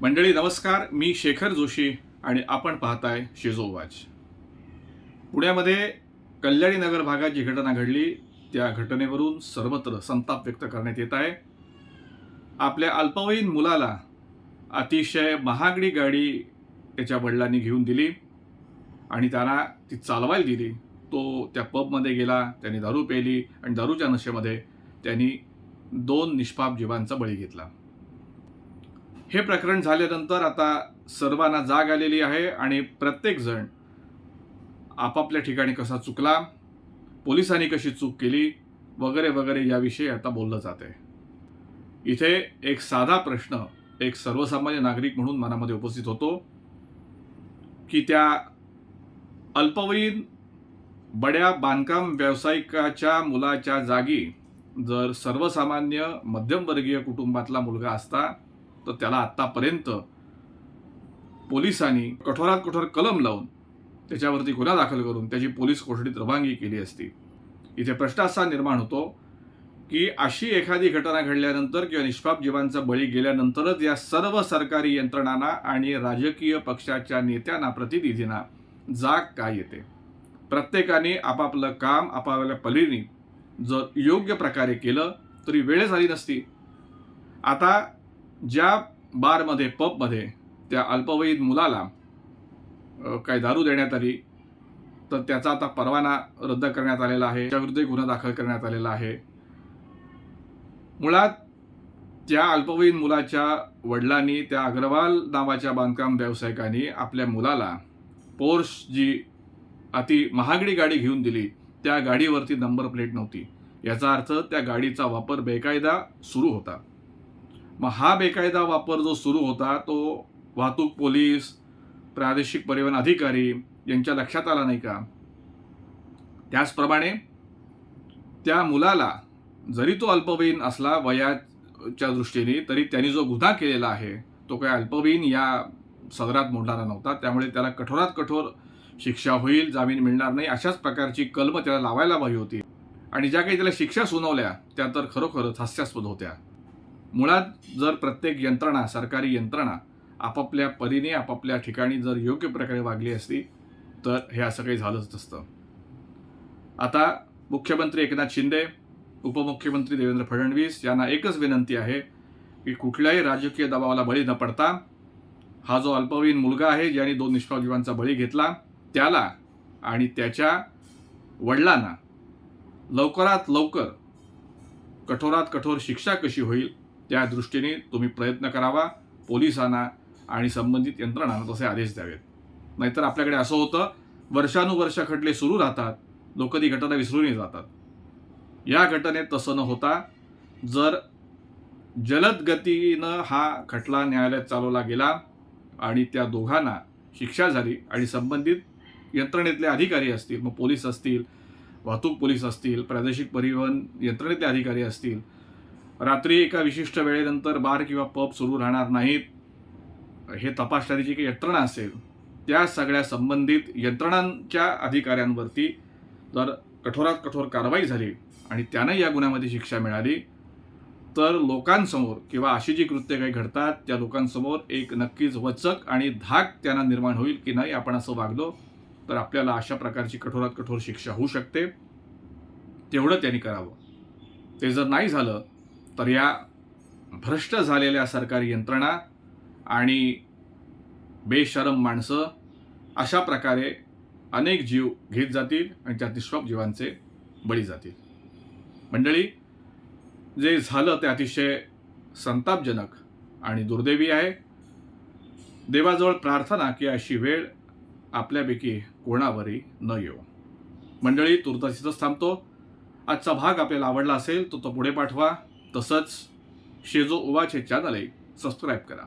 मंडळी नमस्कार. मी शेखर जोशी आणि आपण पाहताय शिजोवाच पुण्यामध्ये कल्याणी नगर भागात जी घटना घडली त्या घटनेवरून सर्वत्र संताप व्यक्त करण्यात येत आहे. आपल्या अल्पवयीन मुलाला अतिशय महागडी गाडी त्याच्या वडिलांनी घेऊन दिली आणि त्याला ती चालवायला दिली. तो त्या पबमध्ये गेला त्यांनी दारू पेली आणि दारूच्या नशेमध्ये त्यांनी दोन निष्पाप जीवांचा बळी घेतला. हे प्रकरण झाल्यानंतर आता सर्वांना जाग आलेली आहे आणि प्रत्येकजण आपापल्या ठिकाणी कसा चुकला पोलिसांनी कशी चूक केली वगैरे वगैरे याविषयी आता बोललं जात आहे. इथे एक साधा प्रश्न एक सर्वसामान्य नागरिक म्हणून मनामध्ये उपस्थित होतो की त्या अल्पवयीन बड्या बांधकाम व्यावसायिकाच्या मुलाच्या जागी जर सर्वसामान्य मध्यमवर्गीय कुटुंबातला मुलगा असता तर त्याला आत्तापर्यंत पोलिसांनी कठोरात कठोर कलम लावून त्याच्यावरती गुन्हा दाखल करून त्याची पोलीस कोठडीत रवानगी केली असती. इथे प्रश्न असा निर्माण होतो की अशी एखादी घटना घडल्यानंतर किंवा निष्पाप जीवांचा बळी गेल्यानंतरच या सर्व सरकारी यंत्रणांना आणि राजकीय पक्षाच्या नेत्यांना प्रतिनिधींना जाग काय येते? प्रत्येकाने आपापलं काम आपापल्या पलीने जर योग्य प्रकारे केलं तरी वेळ झाली नसती. आता ज्या बारमध्ये पबमध्ये त्या अल्पवयीन मुलाला काही काय दारू देण्यात आली तर त्याचा आता परवाना रद्द करण्यात आलेला आहे. त्याविरुद्ध गुन्हा दाखल करण्यात आलेला आहे. मुळात त्या अल्पवयीन मुलाच्या वडिलांनी त्या अग्रवाल नावाच्या बांधकाम व्यावसायिकांनी आपल्या मुलाला पोर्स जी अति महागडी गाडी घेऊन दिली त्या गाडीवरती नंबर प्लेट नव्हती. याचा अर्थ त्या गाडीचा वापर बेकायदा सुरू होता. मग हा बेकायदा वापर जो सुरू होता तो वाहतूक पोलीस प्रादेशिक परिवहन अधिकारी यांच्या लक्षात आला नाही का? त्याचप्रमाणे त्या मुलाला जरी तो अल्पवयीन असला वयाच्या दृष्टीने तरी त्यांनी जो गुन्हा केलेला आहे तो काय अल्पवयीन या सदरात मोडणारा नव्हता. त्यामुळे त्याला कठोरात कठोर शिक्षा होईल जामीन मिळणार नाही अशाच प्रकारची कलम त्याला लावायला हवी होती. आणि ज्या काही त्याला शिक्षा सुनावल्या त्या तर खरोखरच हास्यास्पद होत्या. मुळात जर प्रत्येक यंत्रणा सरकारी यंत्रणा आपापल्या परीने आपापल्या ठिकाणी जर योग्य प्रकारे वागली असती तर हे असं काही झालंच नसतं. आता मुख्यमंत्री एकनाथ शिंदे उपमुख्यमंत्री देवेंद्र फडणवीस यांना एकच विनंती आहे की कुठल्याही राजकीय दबावाला बळी न पडता हा जो अल्पवयीन मुलगा आहे ज्याने दोन निष्पाप जीवांचा बळी घेतला त्याला आणि त्याच्या वडिलांना लवकरात लवकर कठोरात कठोर शिक्षा कशी होईल त्या दृष्टीने तुम्ही प्रयत्न करावा पोलिसांना आणि संबंधित यंत्रणांना तसे आदेश द्यावेत. नाहीतर आपल्याकडे असं होतं वर्षानुवर्ष खटले सुरू राहतात लोक ती घटना विसरूनही जातात. या घटनेत तसं न होता जर जलद गतीनं हा खटला न्यायालयात चालवला गेला आणि त्या दोघांना शिक्षा झाली आणि संबंधित यंत्रणेतले अधिकारी असतील मग पोलीस असतील वाहतूक पोलीस असतील प्रादेशिक परिवहन यंत्रणेतले अधिकारी असतील रात्री एका विशिष्ट वेळेनंतर बार किंवा पब सुरू राहणार नाहीत. हे तपासणारी जी काही यंत्रणा असेल त्या सगळ्या संबंधित यंत्रणांच्या अधिकाऱ्यांवरती जर कठोरात कठोर कारवाई झाली आणि त्यांना या गुन्ह्यामध्ये शिक्षा मिळाली तर लोकांसमोर किंवा अशी जी कृत्य काही घडतात त्या लोकांसमोर एक नक्कीच वचक आणि धाक त्यांना निर्माण होईल की नाही आपण असं वागलो तर आपल्याला अशा प्रकारची कठोरात कठोर शिक्षा होऊ शकते. तेवढं त्यांनी करावं. ते जर नाही झालं तर या भ्रष्ट झालेल्या सरकारी यंत्रणा आणि बेशरम माणसं अशा प्रकारे अनेक जीव घेत जातील आणि त्या निष्पाप जीवांचे बळी जातील. मंडळी जे झालं ते अतिशय संतापजनक आणि दुर्दैवी आहे. देवाजवळ प्रार्थना की अशी वेळ आपल्यापैकी कोणावरही न येऊ मंडळी तुर्तासीतच थांबतो. आजचा भाग आपल्याला आवडला असेल तर तो पुढे पाठवा. तसंच शेजो उवाचे चॅनलही सबस्क्राईब करा.